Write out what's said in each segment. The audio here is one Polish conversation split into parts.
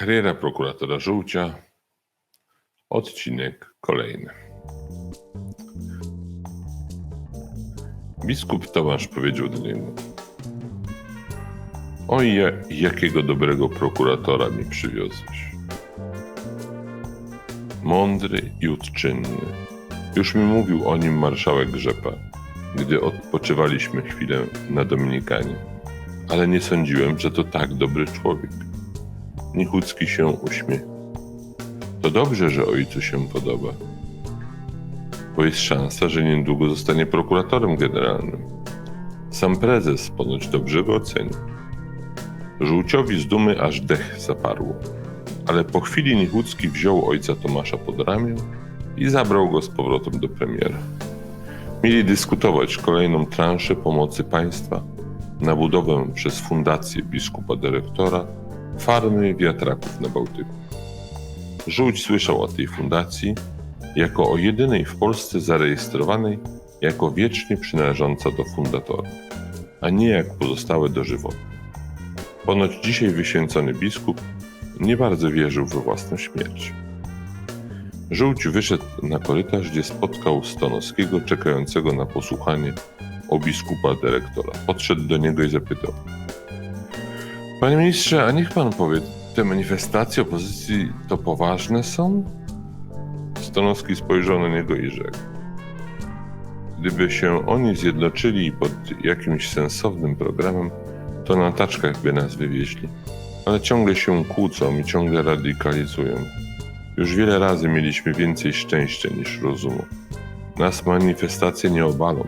Kariera prokuratora Żółcia. Odcinek kolejny. Biskup Tomasz powiedział do niego: Oj, ja- jakiego dobrego prokuratora mi przywiozłeś. Mądry i uczynny. Już mi mówił o nim marszałek Rzepa, gdy odpoczywaliśmy chwilę na Dominikanie. Ale nie sądziłem, że to tak dobry człowiek. Nichucki się uśmiechnął. To dobrze, że ojcu się podoba, bo jest szansa, że niedługo zostanie prokuratorem generalnym. Sam prezes ponoć dobrze go oceni. Żółciowi z dumy aż dech zaparło, ale po chwili Nichucki wziął ojca Tomasza pod ramię i zabrał go z powrotem do premiera. Mieli dyskutować kolejną transzę pomocy państwa na budowę przez fundację biskupa dyrektora farmy wiatraków na Bałtyku. Żółć słyszał o tej fundacji jako o jedynej w Polsce zarejestrowanej jako wiecznie przynależąca do fundatora, a nie jak pozostałe dożywotnie. Ponoć dzisiaj wyświęcony biskup nie bardzo wierzył we własną śmierć. Żółć wyszedł na korytarz, gdzie spotkał Stanowskiego czekającego na posłuchanie o biskupa dyrektora. Podszedł do niego i zapytał: Panie ministrze, a niech pan powie, te manifestacje opozycji to poważne są? Stanowski spojrzał na niego i rzekł: Gdyby się oni zjednoczyli pod jakimś sensownym programem, to na taczkach by nas wywieźli. Ale ciągle się kłócą i ciągle radykalizują. Już wiele razy mieliśmy więcej szczęścia niż rozumu. Nas manifestacje nie obalą,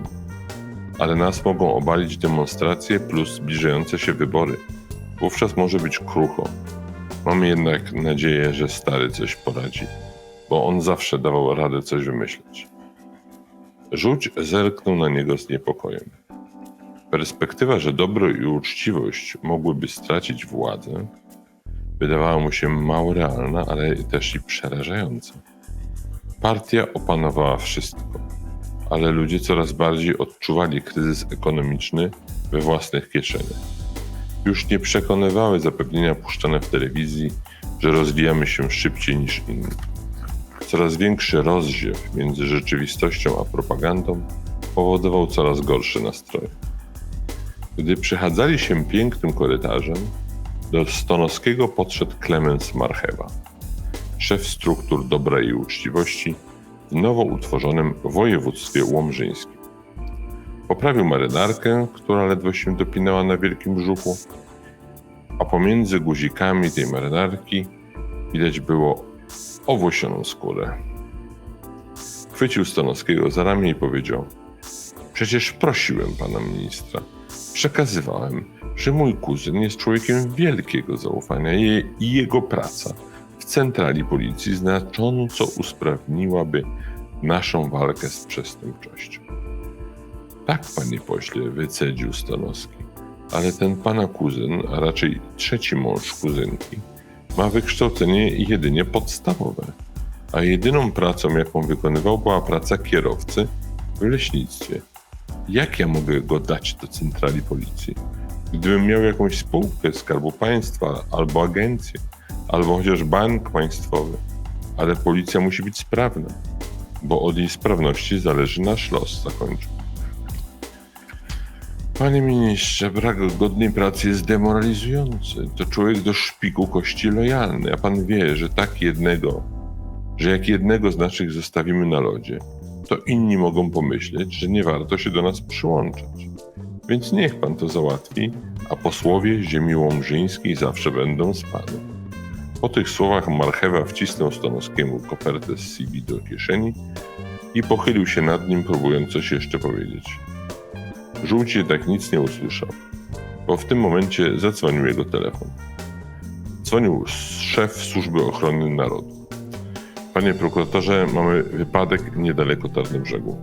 ale nas mogą obalić demonstracje plus zbliżające się wybory. Wówczas może być krucho. Mamy jednak nadzieję, że stary coś poradzi, bo on zawsze dawał radę coś wymyśleć. Żółć zerknął na niego z niepokojem. Perspektywa, że dobro i uczciwość mogłyby stracić władzę, wydawała mu się mało realna, ale też i przerażająca. Partia opanowała wszystko, ale ludzie coraz bardziej odczuwali kryzys ekonomiczny we własnych kieszeniach. Już nie przekonywały zapewnienia puszczane w telewizji, że rozwijamy się szybciej niż inni. Coraz większy rozziew między rzeczywistością a propagandą powodował coraz gorsze nastroje. Gdy przechadzali się pięknym korytarzem, do Stonowskiego podszedł Klemens Marchewa, szef struktur dobra i uczciwości w nowo utworzonym województwie łomżyńskim. Poprawił marynarkę, która ledwo się dopinała na wielkim brzuchu, a pomiędzy guzikami tej marynarki widać było owłosioną skórę. Chwycił Stanowskiego za ramię i powiedział: Przecież prosiłem pana ministra, przekazywałem, że mój kuzyn jest człowiekiem wielkiego zaufania i jego praca w centrali policji znacząco usprawniłaby naszą walkę z przestępczością. Tak, panie pośle, wycedził Stanowski, ale ten pana kuzyn, a raczej trzeci mąż kuzynki, ma wykształcenie jedynie podstawowe, a jedyną pracą, jaką wykonywał, była praca kierowcy w leśnictwie. Jak ja mogę go dać do centrali policji? Gdybym miał jakąś spółkę Skarbu Państwa, albo agencję, albo chociaż bank państwowy, ale policja musi być sprawna, bo od jej sprawności zależy nasz los, zakończył. Panie ministrze, brak godnej pracy jest demoralizujący. To człowiek do szpiku kości lojalny, a pan wie, że tak jednego, że jak jednego z naszych zostawimy na lodzie, to inni mogą pomyśleć, że nie warto się do nas przyłączać. Więc niech pan to załatwi, a posłowie ziemi łomżyńskiej zawsze będą z panem. Po tych słowach Marchewa wcisnął Stanowskiemu kopertę z CV do kieszeni i pochylił się nad nim, próbując coś jeszcze powiedzieć. Żółć jednak nic nie usłyszał, bo w tym momencie zadzwonił jego telefon. Dzwonił szef Służby Ochrony Narodu. Panie prokuratorze, mamy wypadek niedaleko Tarnobrzegu.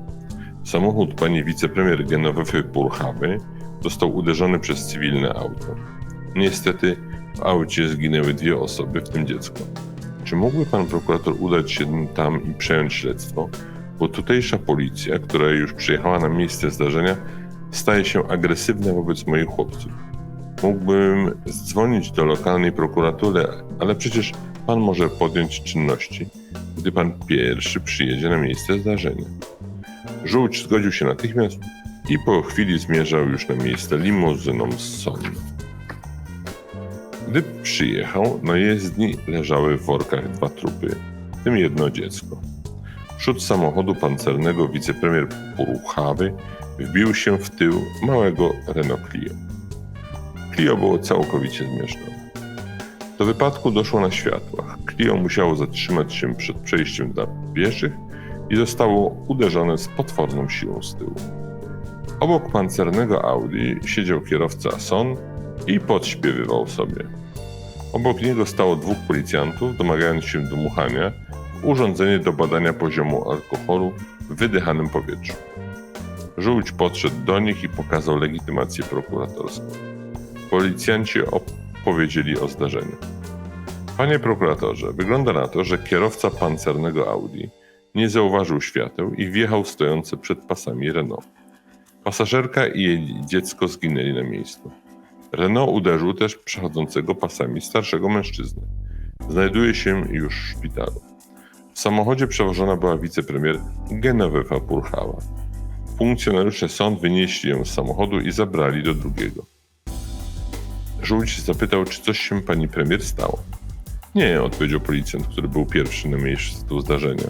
Samochód pani wicepremier Genowefy Purchawy został uderzony przez cywilne auto. Niestety w aucie zginęły dwie osoby, w tym dziecko. Czy mógłby pan prokurator udać się tam i przejąć śledztwo? Bo tutejsza policja, która już przyjechała na miejsce zdarzenia, staje się agresywna wobec moich chłopców. Mógłbym dzwonić do lokalnej prokuratury, ale przecież pan może podjąć czynności, gdy pan pierwszy przyjedzie na miejsce zdarzenia. Żółć zgodził się natychmiast i po chwili zmierzał już na miejsce limuzyną z Sony. Gdy przyjechał, na jezdni leżały w workach dwa trupy, w tym jedno dziecko. Przód samochodu pancernego wicepremier Puruchawy wbił się w tył małego Renault Clio. Clio było całkowicie zmieszane. Do wypadku doszło na światłach. Clio musiało zatrzymać się przed przejściem dla pieszych i zostało uderzone z potworną siłą z tyłu. Obok pancernego Audi siedział kierowca Son i podśpiewywał sobie. Obok niego stało dwóch policjantów, domagając się dmuchania urządzenie do badania poziomu alkoholu w wydychanym powietrzu. Żółć podszedł do nich i pokazał legitymację prokuratorską. Policjanci opowiedzieli o zdarzeniu. Panie prokuratorze, wygląda na to, że kierowca pancernego Audi nie zauważył świateł i wjechał w stojące przed pasami Renault. Pasażerka i jej dziecko zginęli na miejscu. Renault uderzył też przechodzącego pasami starszego mężczyznę. Znajduje się już w szpitalu. W samochodzie przewożona była wicepremier Genevieve Purchała. Funkcjonariusze sąd wynieśli ją z samochodu i zabrali do drugiego. Żółć zapytał, czy coś się pani premier stało. Nie, odpowiedział policjant, który był pierwszy na miejscu zdarzenia.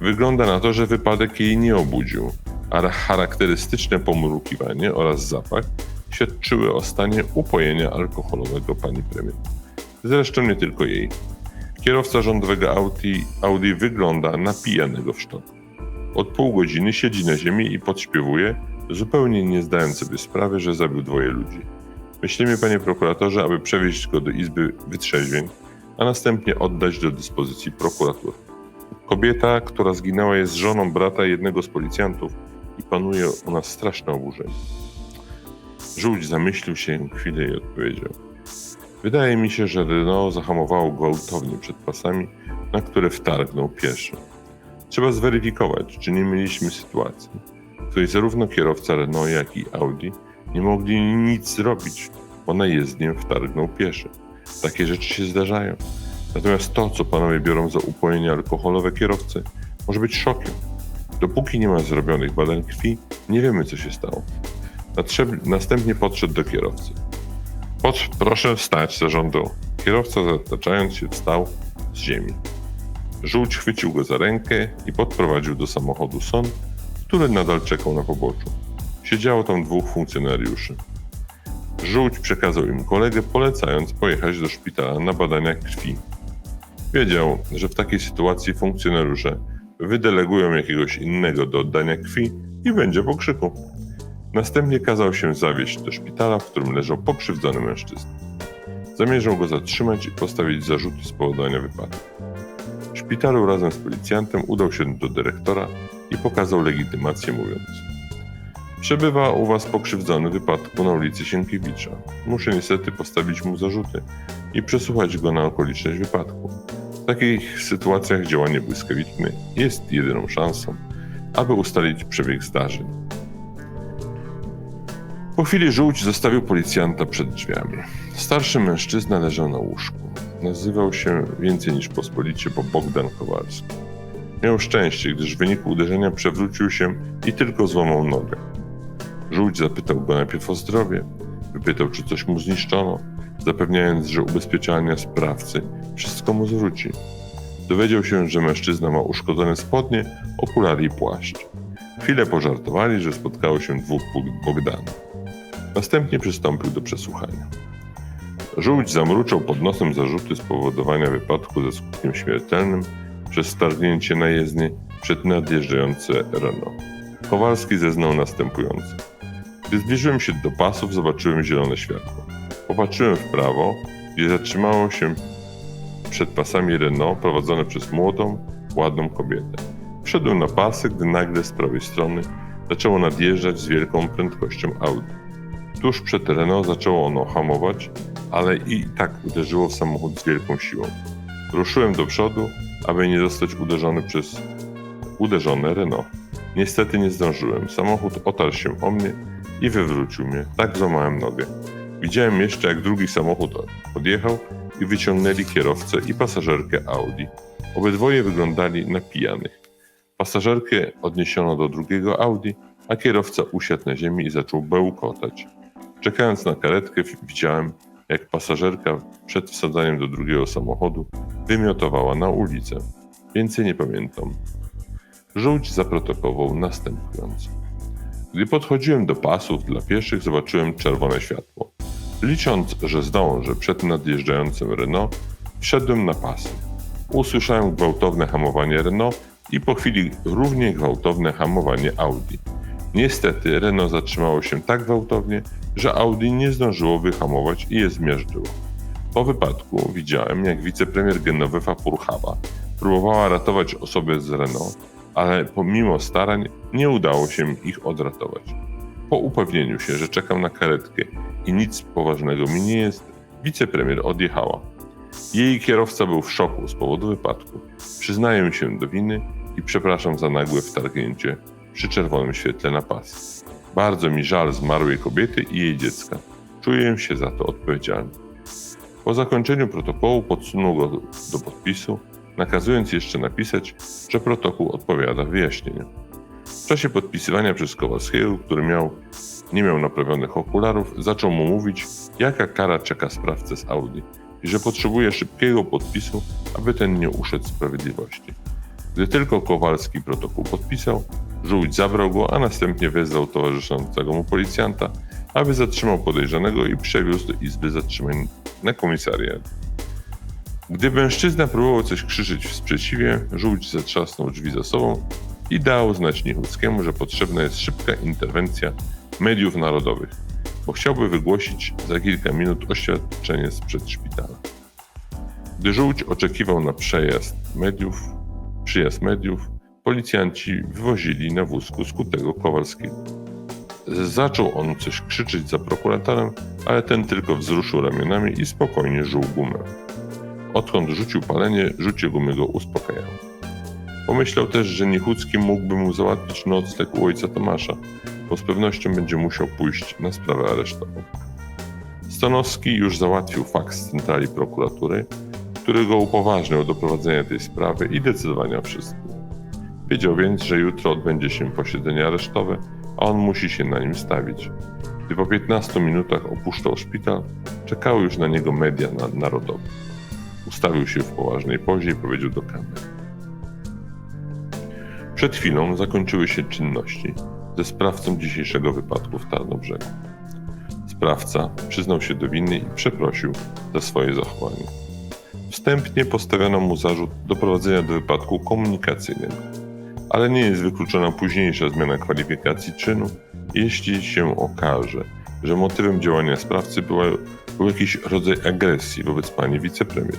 Wygląda na to, że wypadek jej nie obudził, a charakterystyczne pomrukiwanie oraz zapach świadczyły o stanie upojenia alkoholowego pani premier. Zresztą nie tylko jej. Kierowca rządowego Audi, Audi wygląda na pijanego w sztok. Od pół godziny siedzi na ziemi i podśpiewuje, zupełnie nie zdając sobie sprawy, że zabił dwoje ludzi. Myślimy, panie prokuratorze, aby przewieźć go do Izby Wytrzeźwień, a następnie oddać do dyspozycji prokuratury. Kobieta, która zginęła, jest żoną brata jednego z policjantów i panuje u nas straszne oburzenie. Żółć zamyślił się chwilę i odpowiedział. Wydaje mi się, że Renault zahamowało gwałtownie przed pasami, na które wtargnął pieszy. Trzeba zweryfikować, czy nie mieliśmy sytuacji, w której zarówno kierowca Renault, jak i Audi nie mogli nic zrobić, bo na jezdnię wtargnął pieszy. Takie rzeczy się zdarzają. Natomiast to, co panowie biorą za upojenie alkoholowe kierowcy, może być szokiem. Dopóki nie ma zrobionych badań krwi, nie wiemy, co się stało. Następnie podszedł do kierowcy. Proszę wstać, zażądał. Kierowca, zataczając się, wstał z ziemi. Żółć chwycił go za rękę i podprowadził do samochodu Son, który nadal czekał na poboczu. Siedziało tam dwóch funkcjonariuszy. Żółć przekazał im kolegę, polecając pojechać do szpitala na badania krwi. Wiedział, że w takiej sytuacji funkcjonariusze wydelegują jakiegoś innego do oddania krwi i będzie po krzyku. Następnie kazał się zawieźć do szpitala, w którym leżał pokrzywdzony mężczyzna. Zamierzał go zatrzymać i postawić zarzuty spowodowania wypadku. Szpitalu razem z policjantem udał się do dyrektora i pokazał legitymację, mówiąc: Przebywa u was pokrzywdzony wypadku na ulicy Sienkiewicza. Muszę niestety postawić mu zarzuty i przesłuchać go na okoliczność wypadku. W takich sytuacjach działanie błyskawiczne jest jedyną szansą, aby ustalić przebieg zdarzeń. Po chwili żółć zostawił policjanta przed drzwiami. Starszy mężczyzna leżał na łóżku. Nazywał się więcej niż pospolicie, bo Bogdan Kowalski. Miał szczęście, gdyż w wyniku uderzenia przewrócił się i tylko złamał nogę. Żółć zapytał go najpierw o zdrowie, wypytał, czy coś mu zniszczono, zapewniając, że ubezpieczalnia sprawcy wszystko mu zwróci. Dowiedział się, że mężczyzna ma uszkodzone spodnie, okulary i płaszcz. Chwilę pożartowali, że spotkało się dwóch Bogdanów. Następnie przystąpił do przesłuchania. Żółć zamruczał pod nosem zarzuty spowodowania wypadku ze skutkiem śmiertelnym przez stargnięcie na przed nadjeżdżające Renault. Kowalski zeznał następująco. Gdy zbliżyłem się do pasów, zobaczyłem zielone światło. Popatrzyłem w prawo, gdzie zatrzymało się przed pasami Renault prowadzone przez młodą, ładną kobietę. Wszedłem na pasy, gdy nagle z prawej strony zaczęło nadjeżdżać z wielką prędkością Audi. Tuż przed Renault zaczęło ono hamować, ale i tak uderzyło w samochód z wielką siłą. Ruszyłem do przodu, aby nie zostać uderzony przez uderzone Renault. Niestety nie zdążyłem. Samochód otarł się o mnie i wywrócił mnie. Tak złamałem nogę. Widziałem jeszcze, jak drugi samochód podjechał i wyciągnęli kierowcę i pasażerkę Audi. Obydwoje wyglądali na pijanych. Pasażerkę odniesiono do drugiego Audi, a kierowca usiadł na ziemi i zaczął bełkotać. Czekając na karetkę, widziałem, jak pasażerka przed wsadzaniem do drugiego samochodu wymiotowała na ulicę. Więcej nie pamiętam. Żółć zaprotokował następująco. Gdy podchodziłem do pasów dla pieszych, zobaczyłem czerwone światło. Licząc, że zdążę przed nadjeżdżającym Renault, wszedłem na pasy. Usłyszałem gwałtowne hamowanie Renault i po chwili równie gwałtowne hamowanie Audi. Niestety Renault zatrzymało się tak gwałtownie, że Audi nie zdążyło wyhamować i je zmiażdżyło. Po wypadku widziałem, jak wicepremier Genovefa Purchawa próbowała ratować osoby z Renault, ale pomimo starań nie udało się ich odratować. Po upewnieniu się, że czekam na karetkę i nic poważnego mi nie jest, wicepremier odjechała. Jej kierowca był w szoku z powodu wypadku. Przyznaję się do winy i przepraszam za nagłe wtargnięcie przy czerwonym świetle na pas. Bardzo mi żal zmarłej kobiety i jej dziecka. Czuję się za to odpowiedzialny. Po zakończeniu protokołu podsunął go do podpisu, nakazując jeszcze napisać, że protokół odpowiada wyjaśnieniu. W czasie podpisywania przez Kowalskiego, który miał, nie miał naprawionych okularów, zaczął mu mówić, jaka kara czeka sprawcę z Audi i że potrzebuje szybkiego podpisu, aby ten nie uszedł sprawiedliwości. Gdy tylko Kowalski protokół podpisał, żółć zabrał go, a następnie wezwał towarzyszącego mu policjanta, aby zatrzymał podejrzanego i przewiózł do izby zatrzymań na komisariat. Gdy mężczyzna próbował coś krzyczeć w sprzeciwie, żółć zatrzasnął drzwi za sobą i dał znać Nichuckiemu, że potrzebna jest szybka interwencja mediów narodowych, bo chciałby wygłosić za kilka minut oświadczenie sprzed szpitala. Gdy żółć oczekiwał na przejazd mediów, przyjazd mediów, policjanci wywozili na wózku skutego Kowalskiego. Zaczął on coś krzyczeć za prokuratorem, ale ten tylko wzruszył ramionami i spokojnie żuł gumę. Odkąd rzucił palenie, rzucie gumy go uspokajało. Pomyślał też, że Niechucki mógłby mu załatwić nocleg u ojca Tomasza, bo z pewnością będzie musiał pójść na sprawę aresztową. Stanowski już załatwił faks z centrali prokuratury, który go upoważniał do prowadzenia tej sprawy i decydowania o wszystkim. Wiedział więc, że jutro odbędzie się posiedzenie aresztowe, a on musi się na nim stawić. Gdy po 15 minutach opuszczał szpital, czekały już na niego media na- narodowe. Ustawił się w poważnej pozie i powiedział do kamery. Przed chwilą zakończyły się czynności ze sprawcą dzisiejszego wypadku w Tarnobrzegu. Sprawca przyznał się do winy i przeprosił za swoje zachowanie. Wstępnie postawiono mu zarzut doprowadzenia do wypadku komunikacyjnego, ale nie jest wykluczona późniejsza zmiana kwalifikacji czynu, jeśli się okaże, że motywem działania sprawcy była, był jakiś rodzaj agresji wobec pani wicepremier.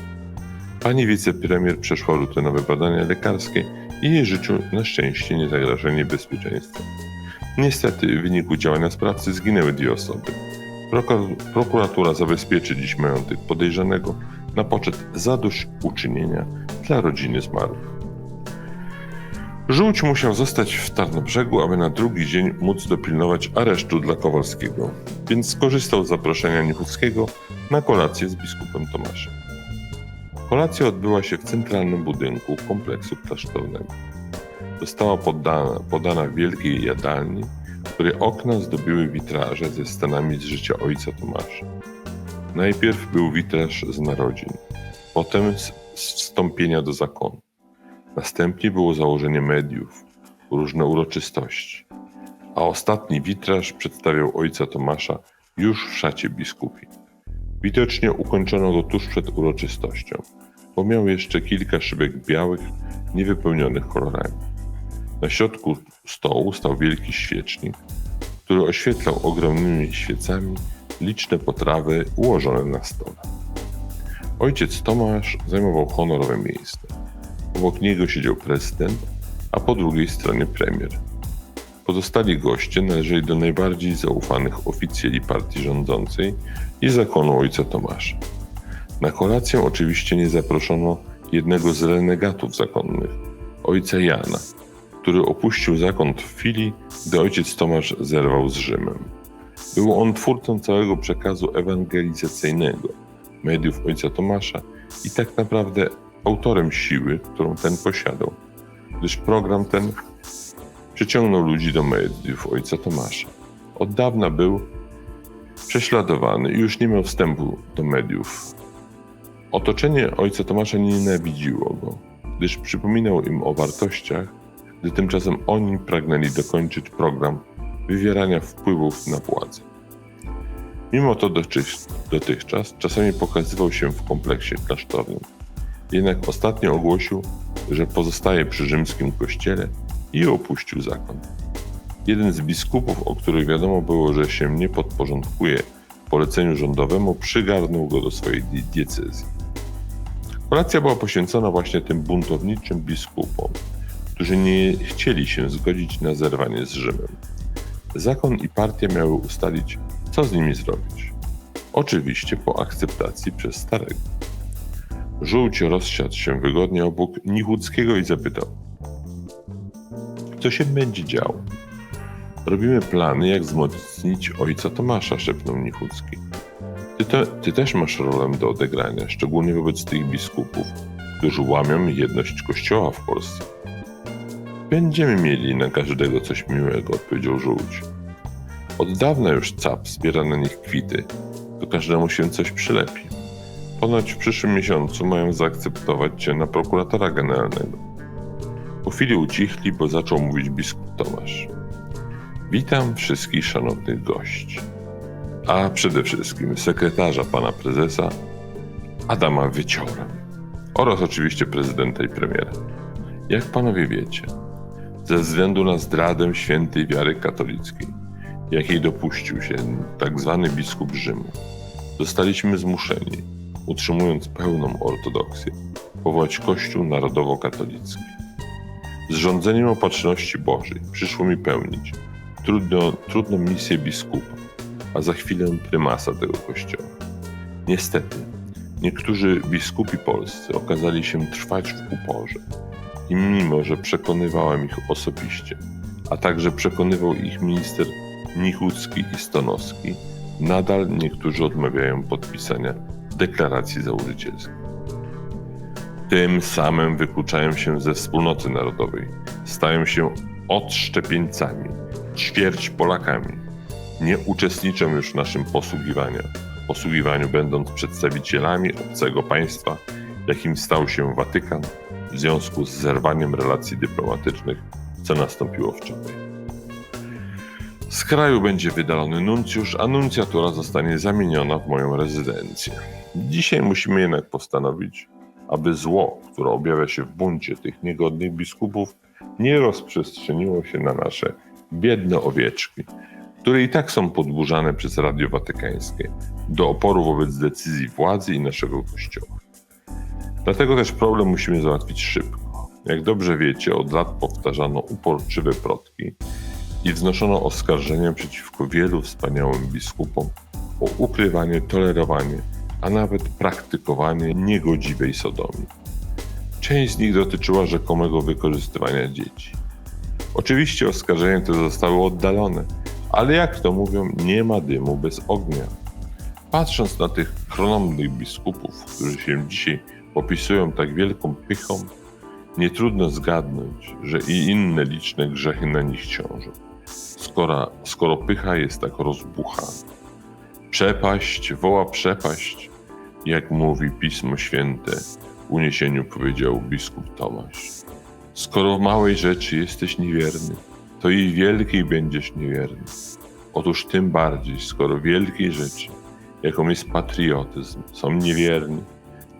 Pani wicepremier przeszła rutynowe badania lekarskie i jej życiu na szczęście nie zagraża niebezpieczeństwo. Niestety w wyniku działania sprawcy zginęły dwie osoby. Prokur- prokuratura zabezpieczy dziś majątek podejrzanego na poczet zadośćuczynienia dla rodziny zmarłych. Żółć musiał zostać w Tarnobrzegu, aby na drugi dzień móc dopilnować aresztu dla Kowalskiego, więc skorzystał z zaproszenia Nichuckiego na kolację z biskupem Tomaszem. Kolacja odbyła się w centralnym budynku kompleksu klasztornego. Została podana, podana w wielkiej jadalni, której okna zdobiły witraże ze scenami z życia ojca Tomasza. Najpierw był witraż z narodzin, potem z wstąpienia do zakonu. Następnie było założenie mediów, różne uroczystości, a ostatni witraż przedstawiał ojca Tomasza już w szacie biskupi. Widocznie ukończono go tuż przed uroczystością, bo miał jeszcze kilka szybek białych, niewypełnionych kolorami. Na środku stołu stał wielki świecznik, który oświetlał ogromnymi świecami liczne potrawy ułożone na stole. Ojciec Tomasz zajmował honorowe miejsce. Obok niego siedział prezydent, a po drugiej stronie premier. Pozostali goście należeli do najbardziej zaufanych oficjeli partii rządzącej i zakonu ojca Tomasza. Na kolację oczywiście nie zaproszono jednego z renegatów zakonnych, ojca Jana, który opuścił zakon w chwili, gdy ojciec Tomasz zerwał z Rzymem. Był on twórcą całego przekazu ewangelizacyjnego mediów ojca Tomasza i tak naprawdę autorem siły, którą ten posiadał, gdyż program ten przyciągnął ludzi do mediów ojca Tomasza. Od dawna był prześladowany i już nie miał wstępu do mediów. Otoczenie ojca Tomasza nie nienawidziło go, gdyż przypominał im o wartościach, gdy tymczasem oni pragnęli dokończyć program wywierania wpływów na władzę. Mimo to dotychczas, czasami pokazywał się w kompleksie klasztornym. Jednak ostatnio ogłosił, że pozostaje przy rzymskim kościele i opuścił zakon. Jeden z biskupów, o których wiadomo było, że się nie podporządkuje poleceniu rządowemu, przygarnął go do swojej di- diecezji. Kolacja była poświęcona właśnie tym buntowniczym biskupom, którzy nie chcieli się zgodzić na zerwanie z Rzymem. Zakon i partia miały ustalić, co z nimi zrobić. Oczywiście po akceptacji przez starego. Żółć rozsiadł się wygodnie obok Nichuckiego i zapytał: Co się będzie działo? Robimy plany, jak wzmocnić ojca Tomasza, szepnął Nichucki. Ty, te, ty też masz rolę do odegrania, szczególnie wobec tych biskupów, którzy łamią jedność kościoła w Polsce. Będziemy mieli na każdego coś miłego, odpowiedział żółć. Od dawna już cap zbiera na nich kwity, to każdemu się coś przylepi. Ponoć w przyszłym miesiącu mają zaakceptować cię na prokuratora generalnego. Po chwili ucichli, bo zaczął mówić biskup Tomasz. Witam wszystkich szanownych gości, a przede wszystkim sekretarza pana prezesa Adama Wyciora oraz oczywiście prezydenta i premiera. Jak panowie wiecie, ze względu na zdradę świętej wiary katolickiej, jakiej dopuścił się tak zwany biskup Rzymu, zostaliśmy zmuszeni, utrzymując pełną ortodoksję, powołać Kościół Narodowo-Katolicki. Z rządzeniem opatrzności Bożej przyszło mi pełnić trudno, trudną misję biskupa, a za chwilę prymasa tego kościoła. Niestety, niektórzy biskupi polscy okazali się trwać w uporze i mimo, że przekonywałem ich osobiście, a także przekonywał ich minister Nichucki i Stonowski, nadal niektórzy odmawiają podpisania deklaracji założycielskiej. Tym samym wykluczają się ze wspólnoty narodowej, stają się odszczepieńcami, ćwierć Polakami. Nie uczestniczą już w naszym posługiwaniu, posługiwaniu będąc przedstawicielami obcego państwa, jakim stał się Watykan w związku z zerwaniem relacji dyplomatycznych, co nastąpiło wczoraj. Z kraju będzie wydalony nuncjusz, a nuncjatura zostanie zamieniona w moją rezydencję. Dzisiaj musimy jednak postanowić, aby zło, które objawia się w buncie tych niegodnych biskupów, nie rozprzestrzeniło się na nasze biedne owieczki, które i tak są podburzane przez Radio Watykańskie do oporu wobec decyzji władzy i naszego kościoła. Dlatego też problem musimy załatwić szybko. Jak dobrze wiecie, od lat powtarzano uporczywe plotki i wznoszono oskarżenia przeciwko wielu wspaniałym biskupom o ukrywanie, tolerowanie, a nawet praktykowanie niegodziwej sodomii. Część z nich dotyczyła rzekomego wykorzystywania dzieci. Oczywiście oskarżenia te zostały oddalone, ale jak to mówią, nie ma dymu bez ognia. Patrząc na tych chronownych biskupów, którzy się dzisiaj opisują tak wielką pychą, nie trudno zgadnąć, że i inne liczne grzechy na nich ciążą. Skoro, skoro pycha jest tak rozbuchana. Przepaść woła przepaść, jak mówi Pismo Święte, w uniesieniu powiedział biskup Tomasz. Skoro w małej rzeczy jesteś niewierny, to i wielkiej będziesz niewierny. Otóż tym bardziej, skoro wielkiej rzeczy, jaką jest patriotyzm, są niewierni,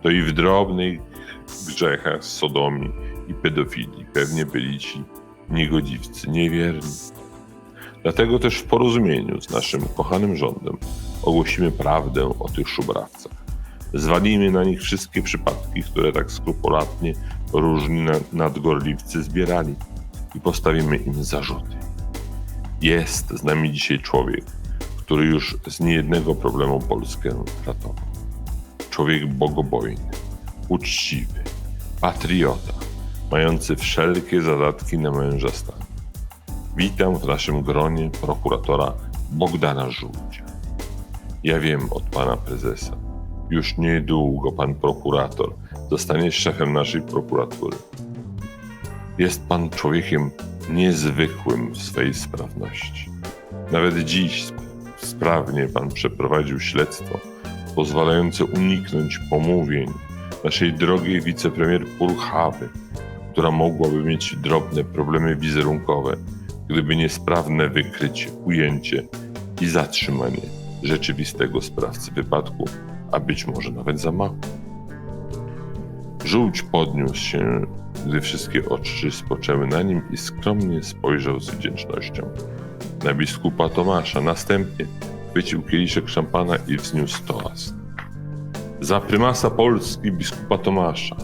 to i w drobnych grzechach sodomii i pedofilii pewnie byli ci niegodziwcy, niewierni. Dlatego też w porozumieniu z naszym kochanym rządem ogłosimy prawdę o tych szubrawcach. Zwalimy na nich wszystkie przypadki, które tak skrupulatnie różni na- nadgorliwcy zbierali i postawimy im zarzuty. Jest z nami dzisiaj człowiek, który już z niejednego problemu Polskę ratował. Człowiek bogobojny, uczciwy, patriota, mający wszelkie zadatki na męża stanu. Witam w naszym gronie prokuratora Bogdana Żółcia. Ja wiem od pana prezesa. Już niedługo pan prokurator zostanie szefem naszej prokuratury. Jest pan człowiekiem niezwykłym w swej sprawności. Nawet dziś sp- sprawnie pan przeprowadził śledztwo pozwalające uniknąć pomówień naszej drogiej wicepremier Purchawy, która mogłaby mieć drobne problemy wizerunkowe, gdyby niesprawne wykrycie, ujęcie i zatrzymanie rzeczywistego sprawcy wypadku, a być może nawet zamachu. Żółć podniósł się, gdy wszystkie oczy spoczęły na nim i skromnie spojrzał z wdzięcznością na biskupa Tomasza. Następnie chwycił kieliszek szampana i wzniósł toast. Za prymasa Polski biskupa Tomasza.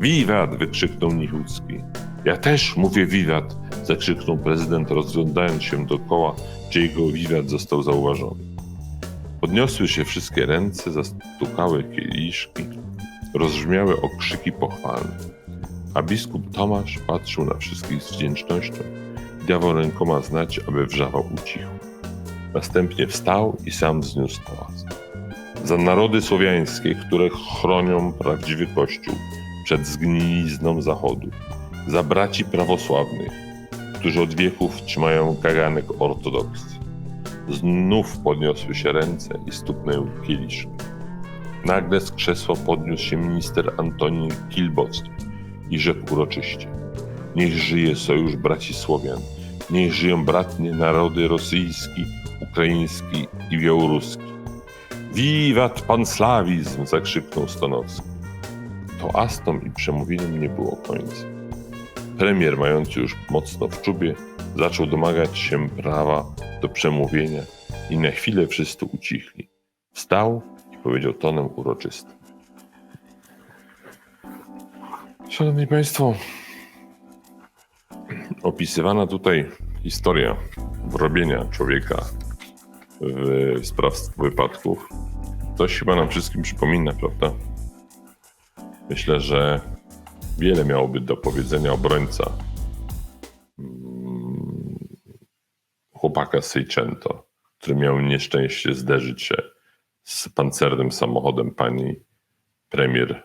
Wiwat! wykrzyknął Nichucki. Ja też mówię wiwat! Zakrzyknął prezydent, rozglądając się dookoła, gdzie jego wiwat został zauważony. Podniosły się wszystkie ręce, zastukały kieliszki, rozbrzmiały okrzyki pochwalne. A biskup Tomasz patrzył na wszystkich z wdzięcznością i dawał rękoma znać, aby wrzawał ucichł. Następnie wstał i sam wzniósł toast. Za narody słowiańskie, które chronią prawdziwy Kościół przed zgnilizną Zachodu. Za braci prawosławnych, którzy od wieków trzymają kaganek ortodoksji. Znów podniosły się ręce i stuknęły kieliszki. Nagle z krzesła podniósł się minister Antoni Kilboc i rzekł uroczyście. Niech żyje sojusz braci Słowian, niech żyją bratnie narody rosyjski, ukraiński i białoruski. Wiwat panslawizm! zakrzyknął Stanowski. Toastom i przemówieniem nie było końca. Premier, mający już mocno w czubie, zaczął domagać się prawa do przemówienia i na chwilę wszyscy ucichli. Wstał i powiedział tonem uroczystym. Szanowni Państwo, opisywana tutaj historia wrobienia człowieka w spraw wypadków, coś chyba nam wszystkim przypomina, prawda? Myślę, że wiele miałoby do powiedzenia obrońca mm, chłopaka Seicento, który miał nieszczęście zderzyć się z pancernym samochodem pani premier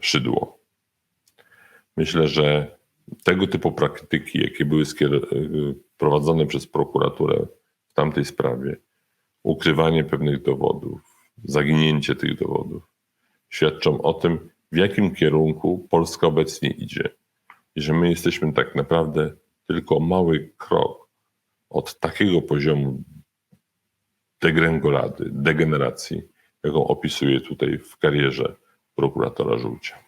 Szydło. Myślę, że tego typu praktyki, jakie były prowadzone przez prokuraturę w tamtej sprawie, ukrywanie pewnych dowodów, zaginięcie tych dowodów, świadczą o tym, w jakim kierunku Polska obecnie idzie. I że my jesteśmy tak naprawdę tylko mały krok od takiego poziomu degrengolady, degeneracji, jaką opisuje tutaj w karierze prokuratora Żółcia.